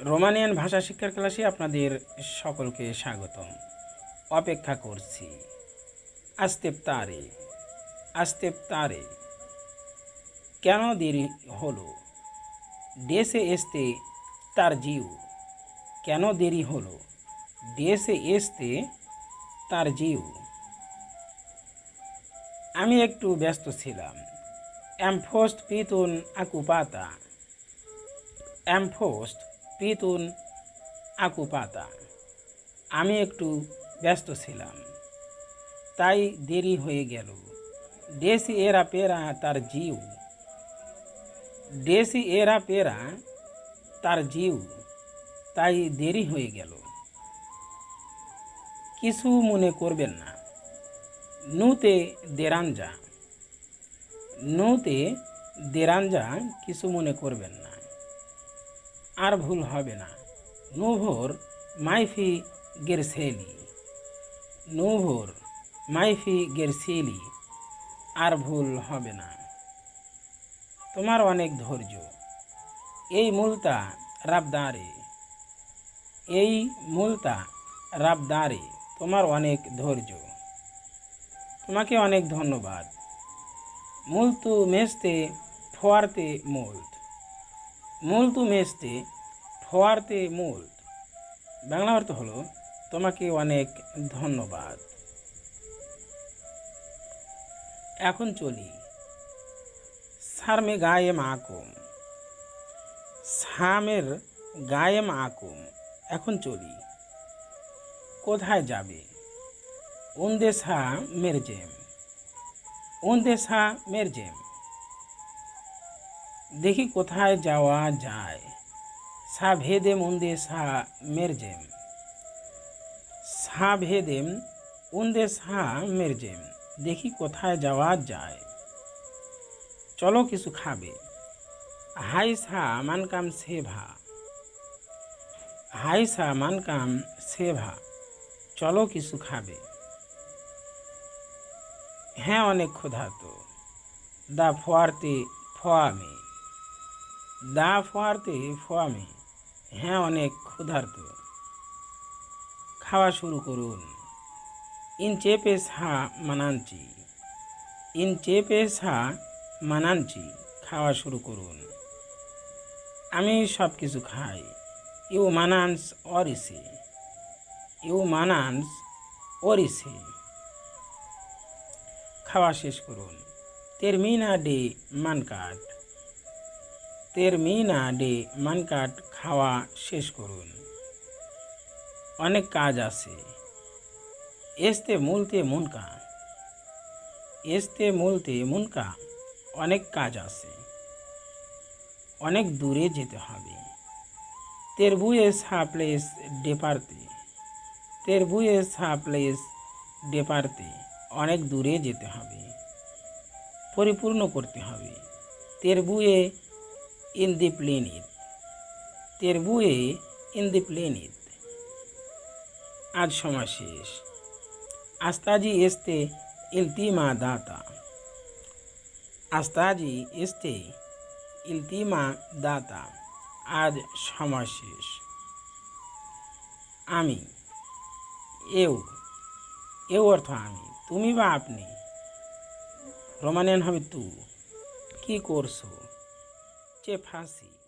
Romanian ভাষা শিক্ষার ক্লাসে আপনাদের সকলকে স্বাগতম। অপেক্ষা করছি। আস্তেপ তারে আস্তেপ তারে। কেন দেরি হলো? ডেসে এসতে তার জিউ। কেন দেরি হলো? ডেসে এসতে তার জিউ। আমি একটু ব্যস্ত ছিলাম। অ্যামফোস্ট পিতুন আকুপাতা। অ্যামফোস্ট পিতুন আকুপাতা। আমি একটু ব্যস্ত ছিলাম। তাই দেরি হয়ে গেল। ডেসি এরা পেরা তার জিউ। ডেসি এরা পেরা তার জিউ। তাই দেরি হয়ে গেল। কিছু মনে করবেন না। নুতে দেরাঞ্জা। নুতে দেরাঞ্জা কিছু মনে করবেন না। আর ভুল হবে না। নুভোর মাইফি গেরসেলি। নুভোর মাইফি গেরসেলি, আর ভুল হবে না। তোমার অনেক ধৈর্য। এই মূলতা রাবদারে। এই মূলতা রাবদারে। তোমার অনেক ধৈর্য। তোমাকে অনেক ধন্যবাদ। মুলতু মেস্তে ফোয়ারতে মুল্ত মুলতু মেস্তে ফোয়ারতে মূল। বাংলা অর্থ হলো, তোমাকে অনেক ধন্যবাদ। এখন চলি। সারমে গায়েম আকুম। সামের গায়েম আকুম। এখন চলি। কোথায় যাবে? উন্দেশা মেরজেম। উন্দেশা মেরজেম। দেখি কোথায় যাওয়া যায় সা ভেদেম উন্দেশা মেরজেম সা ভেদেম উন্দেশা মেরজেম দেখি কোথায় যাওয়া যায় চলো কিছু খাবে হাই সা মানকাম সেভা হাই সা মানকাম সেভা চলো কিছু খাবে হ্যাঁ অনেক ক্ষুধার্ত দা ফোয়ারতে ফোয়ামে দা ফোয়ারতে, ফোয়ামে। হ্যাঁ অনেক ক্ষুধার্ত। খাওয়া শুরু করুন। ইন চেপে সা ইন চেপে সা মানানচি। খাওয়া শুরু করুন। আমি সব কিছু খাই। ইউ মানান্স অরিসে। ইউ মানান্স অরিসে। খাওয়া শেষ করুন। তেরমিনা ডে মানকাট। তেরমিনা ডে মানকাট খাওয়া শেষ করুন। অনেক কাজ আছে। এসতে মূলতে মুনকা। এসতে মূলতে মুনকা। অনেক কাজ আছে। অনেক দূরে যেতে হবে। তেরবুয়ে সা প্লেস ডেপারতে। তেরবুয়ে সা প্লেস ডেপারতে অনেক দূরে যেতে হবে। পরিপূর্ণ করতে হবে। তেরবুয়ে ইন দি প্লেনিত তেরবুয়ে ইন দি প্লেনিত আজ সময় শেষ। আস্তাজি এস্তে ইলতিমা দাতা। আস্তাজি এস্তে ইলতিমা দাতা। আজ সময় শেষ। আমি। এও। এও অর্থ আমি। তুমি বা আপনি? রোমানিয়ান হবে তু। কি করছ? 这怕是。